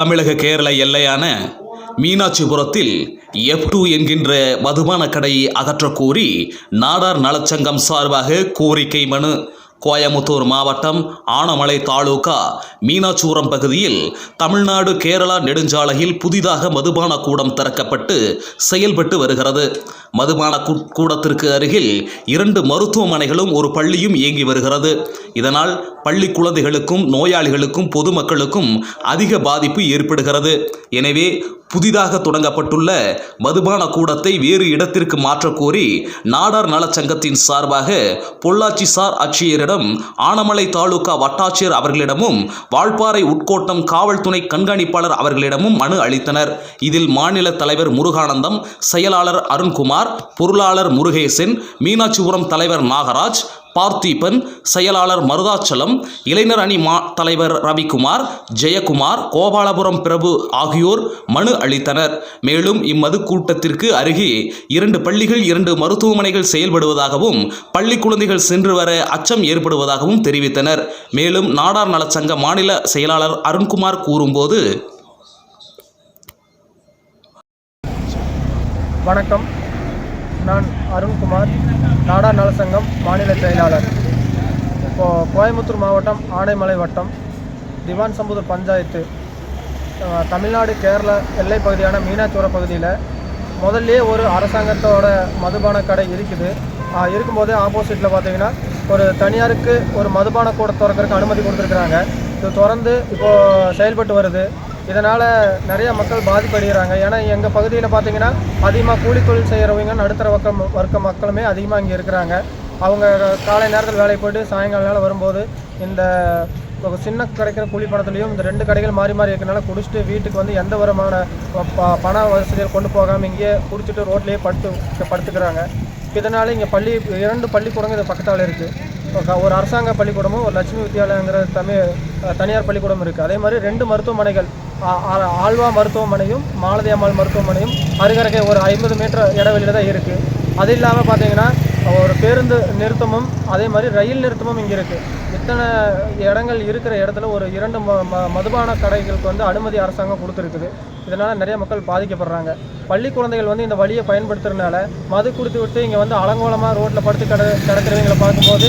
தமிழக கேரள எல்லையான மீனாட்சிபுரத்தில் F two என்கின்ற மதுபான கடையை அகற்றக்கோரி நாடார் நலச்சங்கம் சார்பாக கோரிக்கை மனு. கோயமுத்தூர் மாவட்டம் ஆனமலை தாலுகா மீனாட்சிபுரம் பகுதியில் தமிழ்நாடு கேரளா நெடுஞ்சாலையில் புதிதாக மதுபான கூடம் திறக்கப்பட்டு செயல்பட்டு வருகிறது. மதுபான கூடத்திற்கு அருகில் இரண்டு மருத்துவமனைகளும் ஒரு பள்ளியும் இயங்கி வருகிறது. இதனால் பள்ளி குழந்தைகளுக்கும் நோயாளிகளுக்கும் பொதுமக்களுக்கும் அதிக பாதிப்பு ஏற்படுகிறது. எனவே புதிதாக தொடங்கப்பட்டுள்ள மதுபான கூடத்தை வேறு இடத்திற்கு மாற்றக்கோரி நாடார் நலச்சங்கத்தின் சார்பாக பொள்ளாச்சி சார் ஆட்சியரிடம் ஆனமலை தாலுகா வட்டாட்சியர் அவர்களிடமும் வால்பாறை உட்கோட்டம் காவல் துணை கண்காணிப்பாளர் அவர்களிடமும் மனு அளித்தனர். இதில் மாநில தலைவர் முருகானந்தம் செயலாளர் அருண்குமார் பொருளாளர் முருகேசன் மீனாட்சிபுரம் தலைவர் நாகராஜ் பார்த்தீபன் செயலாளர் மருதாச்சலம் இளைஞர் அணி மா தலைவர் ரவிக்குமார் ஜெயக்குமார் கோபாலபுரம் பிரபு ஆகியோர் மனு அளித்தனர். மேலும் இம்மது கூட்டத்திற்கு அருகே இரண்டு பள்ளிகள் இரண்டு மருத்துவமனைகள் செயல்படுவதாகவும் பள்ளி குழந்தைகள் சென்று வர அச்சம் ஏற்படுவதாகவும் தெரிவித்தனர். மேலும் நாடார் நலச்சங்க மாநில செயலாளர் அருண்குமார் கூறும்போது வணக்கம். நான் அருண்குமார் நாடார் நலசங்கம் மாநில செயலாளர். இப்போது கோயம்புத்தூர் மாவட்டம் ஆனைமலை வட்டம் திவான் சம்புதூர் பஞ்சாயத்து. தமிழ்நாடு கேரளா எல்லை பகுதியான மீனாட்சிபுரம் பகுதியில் முதல்ல ஒரு அரசாங்கத்தோட மதுபான கடை இருக்குது. இருக்கும்போதே ஆப்போசிட்டில் பார்த்தீங்கன்னா ஒரு தனியாருக்கு ஒரு மதுபான கூட திறக்கிறதுக்கு அனுமதி கொடுத்துருக்குறாங்க. இது திறந்து இப்போது செயல்பட்டு வருது. இதனால் நிறைய மக்கள் பாதிப்படைகிறாங்க. ஏன்னா எங்கள் பகுதியில் பார்த்தீங்கன்னா அதிகமாக கூலி தொழில் செய்கிறவங்க நடுத்தர வர்க்க வர்க்க மக்களுமே அதிகமாக இங்கே இருக்கிறாங்க. அவங்க காலை நேரத்தில் வேலைக்கு போய்ட்டு சாயங்கால நேரம் வரும்போது இந்த சின்ன கிடைக்கிற கூலி பணத்துலையும் இந்த ரெண்டு கடைகள் மாறி மாறி இருக்கனால குடிச்சிட்டு வீட்டுக்கு வந்து எந்த விதமான ப- பண வசதிகள் கொண்டு போகாமல் இங்கேயே குடிச்சிட்டு ரோட்லேயே படுத்து படுத்துக்கிறாங்க. இதனால் இங்கே பள்ளி இரண்டு பள்ளிக்கூடங்கள் இது பக்கத்தால் இருக்குது ஒரு அரசாங்க பள்ளிக்கூடமும் ஒரு லட்சுமி வித்யாலயங்கிற தமிழ் தனியார் பள்ளிக்கூடம் இருக்குது அதே மாதிரி ரெண்டு மருத்துவமனைகள் ஆழ்வா மருத்துவமனையும் மாலதி அம்மாள் மருத்துவமனையும் அருகருகே ஒரு ஐம்பது மீட்டர் இடைவெளியில் தான் இருக்குது அது இல்லாமல் பார்த்தீங்கன்னா ஒரு பேருந்து நிறுத்தமும் அதே மாதிரி ரயில் நிறுத்தமும் இங்கே இருக்குது இத்தனை இடங்கள் இருக்கிற இடத்துல ஒரு இரண்டு ம ம- மதுபான கடைகளுக்கு வந்து அனுமதி அரசாங்கம் கொடுத்துருக்குது. இதனால் நிறைய மக்கள் பாதிக்கப்படுறாங்க. பள்ளி குழந்தைகள் வந்து இந்த வழியை பயன்படுத்துறதுனால மது கொடுத்து விட்டு இங்கே வந்து அலங்கோலமாக ரோட்டில் படுத்து கிட கிடக்கிறவங்களை பார்க்கும்போது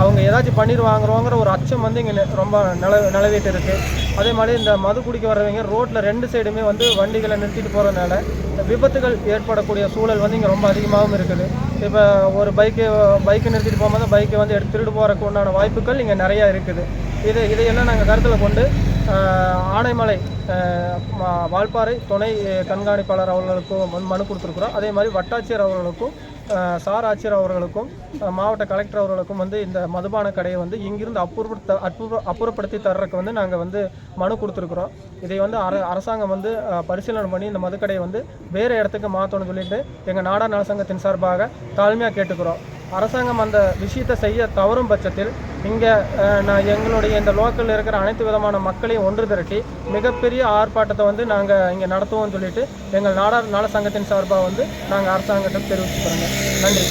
அவங்க ஏதாச்சும் பண்ணிடுவாங்கிறோங்கிற ஒரு அச்சம் வந்து இங்கே ரொம்ப நில நிலவிட்டு இருக்குது அதே மாதிரி இந்த மது குடிக்க வர்றவங்க ரோட்டில் ரெண்டு சைடுமே வந்து வண்டிகளை நிறுத்திட்டு போகிறதுனால விபத்துகள் ஏற்படக்கூடிய சூழல் வந்து இங்கே ரொம்ப அதிகமாகவும் இருக்குது. இப்போ ஒரு பைக்கு பைக்கை நிறுத்திட்டு போகும்போது பைக்கை வந்து எடுத்து திருடு போகிறதுக்கு உண்டான வாய்ப்புகள் இங்கே நிறையா இருக்குது. இது இதையெல்லாம் நாங்கள் கருத்தில் கொண்டு ஆனைமலை வால்பாறை துணை கண்காணிப்பாளர் அவர்களுக்கும் வந்து மனு கொடுத்துருக்குறோம். அதே மாதிரி வட்டாட்சியர் அவர்களுக்கும் சார் ஆட்சியர் அவர்களுக்கும் மாவட்ட கலெக்டர் அவர்களுக்கும் வந்து இந்த மதுபான கடையை வந்து இங்கிருந்து அப்புறப்படுத்த அப்புற அப்புறப்படுத்தி தர்றதுக்கு வந்து நாங்கள் வந்து மனு கொடுத்துருக்குறோம். இதை வந்து அர அரசாங்கம் வந்து பரிசீலனை பண்ணி இந்த மதுக்கடையை வந்து வேறு இடத்துக்கு மாற்றணும்னு சொல்லிட்டு எங்கள் நாடா நலசங்கத்தின் சார்பாக தாழ்மையாக கேட்டுக்கிறோம். அரசாங்கம் அந்த விஷயத்தை செய்ய தவறும் பட்சத்தில் இங்கே நான் எங்களுடைய இந்த லோக்கலில் இருக்கிற அனைத்து விதமான மக்களையும் ஒன்று திரட்டி மிகப்பெரிய ஆர்ப்பாட்டத்தை வந்து நாங்கள் இங்கே நடத்துவோம்னு சொல்லிட்டு எங்கள் நாடார் நல சங்கத்தின் சார்பாக வந்து நாங்கள் அரசாங்கத்தை தெரிவிச்சுக்கிறோங்க. நன்றி.